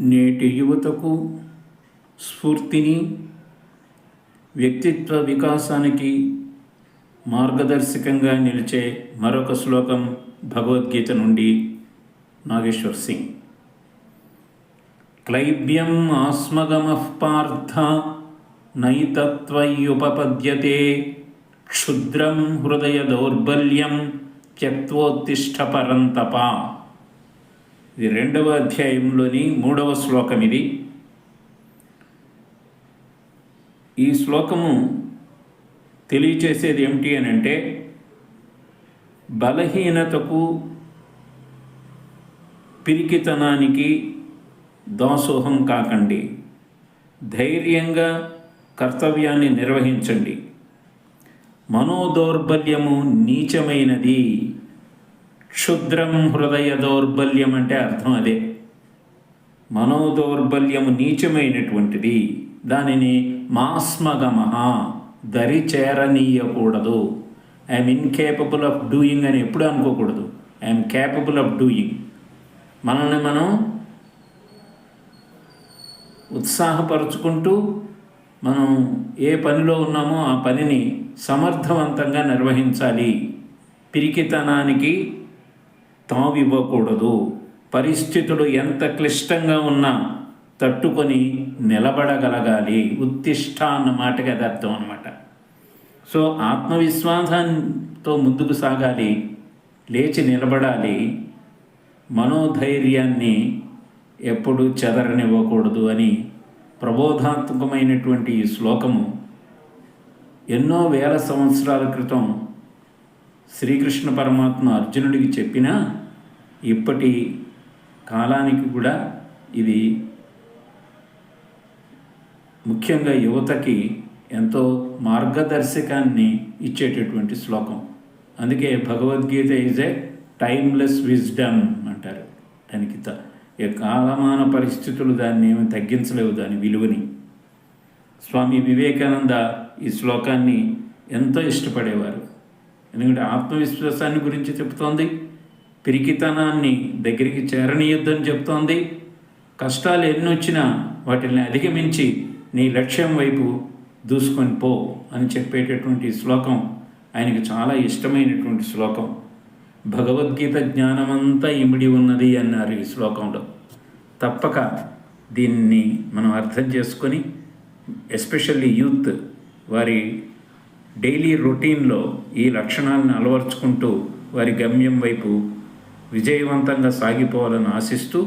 నేటి యువతకు స్ఫూర్తిని వ్యక్తిత్వ వికాసానికి మార్గదర్శకంగా నిలిచే మరొక శ్లోకం భగవద్గీత నుండి నాగేశ్వర్ సింగ్. క్లైబ్యం ఆస్మగమః పార్థ క్షుద్రం హృదయ దౌర్బల్యం త్యక్తోత్తిష్ట పరంతపా। ఇది రెండవ అధ్యాయంలోని మూడవ శ్లోకం ఇది. ఈ శ్లోకము తెలియచేసేది ఏమిటి అని అంటే బలహీనతకు పిరికితనానికి దాసోహం కాకండి. ధైర్యంగా కర్తవ్యాన్ని నిర్వహించండి. మనోదౌర్బల్యము నీచమైనది. క్షుద్రం హృదయ దౌర్బల్యం అంటే అర్థం అదే. మనోదౌర్బల్యము నీచమైనటువంటిది. దానిని మాస్మగమ దరి చేరనీయకూడదు ఐఎమ్ ఇన్కేపబుల్ ఆఫ్ డూయింగ్ అని ఎప్పుడు అనుకోకూడదు. ఐఎమ్ కేపబుల్ ఆఫ్ డూయింగ్ మనల్ని మనం ఉత్సాహపరుచుకుంటూ మనం ఏ పనిలో ఉన్నామో ఆ పనిని సమర్థవంతంగా నిర్వహించాలి. పిరికితనానికి తావివ్వకూడదు. పరిస్థితులు ఎంత క్లిష్టంగా ఉన్నా తట్టుకొని నిలబడగలగాలి. ఉత్తిష్ట అన్న మాటకి అది అర్థం అనమాట సో ఆత్మవిశ్వాసంతో ముందుకు సాగాలి. లేచి నిలబడాలి. మనోధైర్యాన్ని ఎప్పుడు చెదరనివ్వకూడదు అని ప్రబోధాత్మకమైనటువంటి ఈ శ్లోకము ఎన్నో వేల సంవత్సరాల క్రితం శ్రీకృష్ణ పరమాత్మ అర్జునుడికి చెప్పినా ఇప్పటి కాలానికి కూడా ఇది ముఖ్యంగా యువతకి ఎంతో మార్గదర్శకాన్ని ఇచ్చేటటువంటి శ్లోకం. అందుకే Bhagavad Gita is a timeless wisdom అంటారు. దానికి త- కాలమాన పరిస్థితులు దాన్ని ఏమి తగ్గించలేవు దాని విలువని. స్వామి వివేకానంద ఈ శ్లోకాన్ని ఎంతో ఇష్టపడేవారు. ఎందుకంటే ఆత్మవిశ్వాసాన్ని గురించి చెప్తోంది. పిరికితనాన్ని దగ్గరికి చేరనీయొద్దని చెప్తోంది. కష్టాలు ఎన్ని వచ్చినా వాటిని అధిగమించి నీ లక్ష్యం వైపు దూసుకొని పో అని చెప్పేటటువంటి శ్లోకం ఆయనకు చాలా ఇష్టమైనటువంటి శ్లోకం. భగవద్గీత జ్ఞానమంతా ఇమిడి ఉన్నది అన్నారు ఈ శ్లోకంలో. తప్పక దీన్ని మనం అర్థం చేసుకొని ఎస్పెషల్లీ యూత్ వారి డైలీ రొటీన్లో ఈ లక్షణాలను అలవర్చుకుంటూ వారి గమ్యం వైపు విజయవంతంగా సాగిపోవాలని ఆశిస్తూ